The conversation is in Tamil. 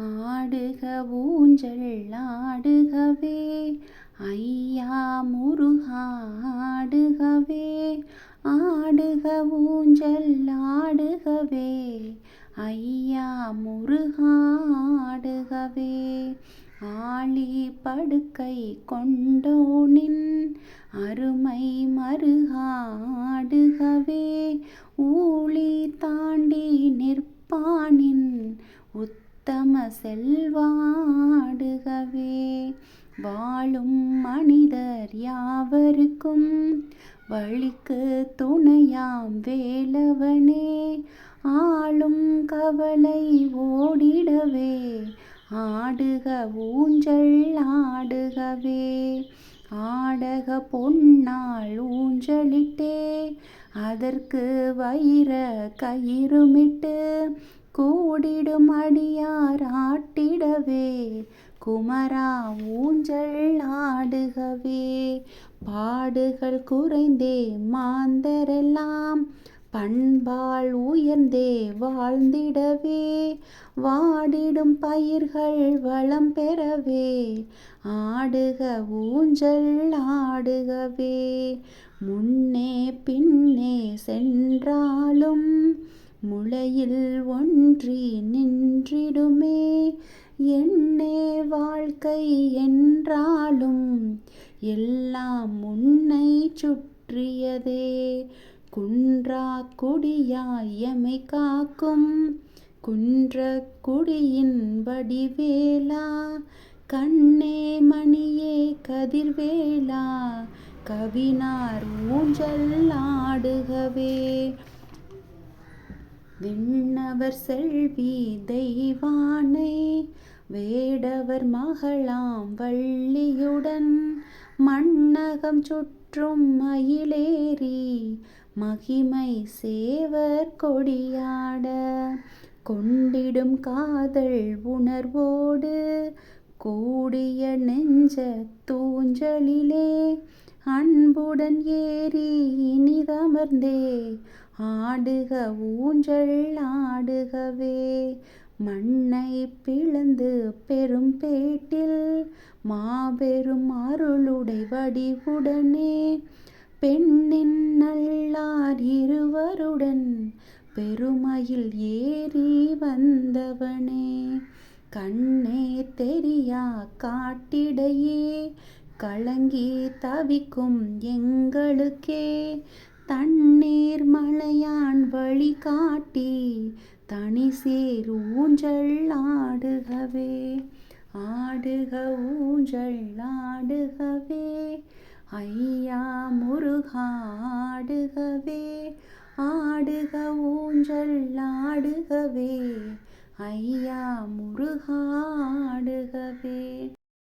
ஆடுக ஊஞ்சல் ஆடுகவே. ஐயா முருகா ஆடுகவே. ஆடுக ஊஞ்சல் ஆடுகவே. ஐயா முருகா ஆடுகவே. ஆளி படுக்கை கொண்டோனின் அருமை மருகாடுகவே ஊழி தாண்டி நிற்பானின் உத்தம செல்வாடுகவே. வாழும் மனிதர் யாவருக்கும் வழிக்கு துணையாம் வேலவனே. ஆளும் கவலை ஓடிடவே ஆடுக ஊஞ்சல் ஆடுகவே. ஆடக பொன்னால் ஊஞ்சலிட்டே அதற்கு வைர கயிறுமிட்டு கூடிடும் அடியார் ஆட்டிடவே. குமரா ஊஞ்சல் ஆடுகவே. பாடுகள் குறைந்தே மாந்தரெல்லாம். பண்பால் உயர்ந்தே வாழ்ந்திடவே. வாடிடும் பயிர்கள் வளம் பெறவே. ஆடுக ஊஞ்சல் ஆடுகவே. முன்னே பின்னே சென்றாலும் முளையில் ஒன்றி நின்றிடுமே. என்னே வாழ்க்கை என்றாலும் எல்லாம் முன்னை சுற்றியதே. குன்றா குடியாய் எமை காக்கும்? குன்ற குடியின் வடிவேலா? கண்ணே மணியே கதிர்வேலா? கவினார் ஊஞ்சல் ஆடுகவே. விண்ணவர் செல்வி தெய்வானை வேடவர் மகளாம் வள்ளியுடன் மண்ணகம் சுற்றும் மயிலேறி மகிமை சேவர் கொடியாட கொண்டிடும் காதல் உணர்வோடு கூடிய நெஞ்ச தூஞ்சலிலே அன்புடன் ஏறி இனிதமர்ந்தே ஆடுக ஊஞ்சல் ஆடுகவே. மண்ணை பிளந்து பெரும் பேட்டில் மாபெரும் அருளுடை வடிவுடனே. பெண்ணின் நல்லார் இருவருடன் பெருமையில் ஏறி வந்தவனே. கண்ணே தெரியா காட்டிடையே கலங்கி தவிக்கும் எங்களுக்கே. தண்ணீர் மலையான் வழி காட்டி தனி சேர் ஊஞ்சல் ஆடுகவே ஆடுக ஊஞ்சல் ஆடுகவே ஐயா முருகா ஆடுகவே ஆடுக ஊஞ்சல் ஆடுகவே ஐயா முருகா ஆடுகவே.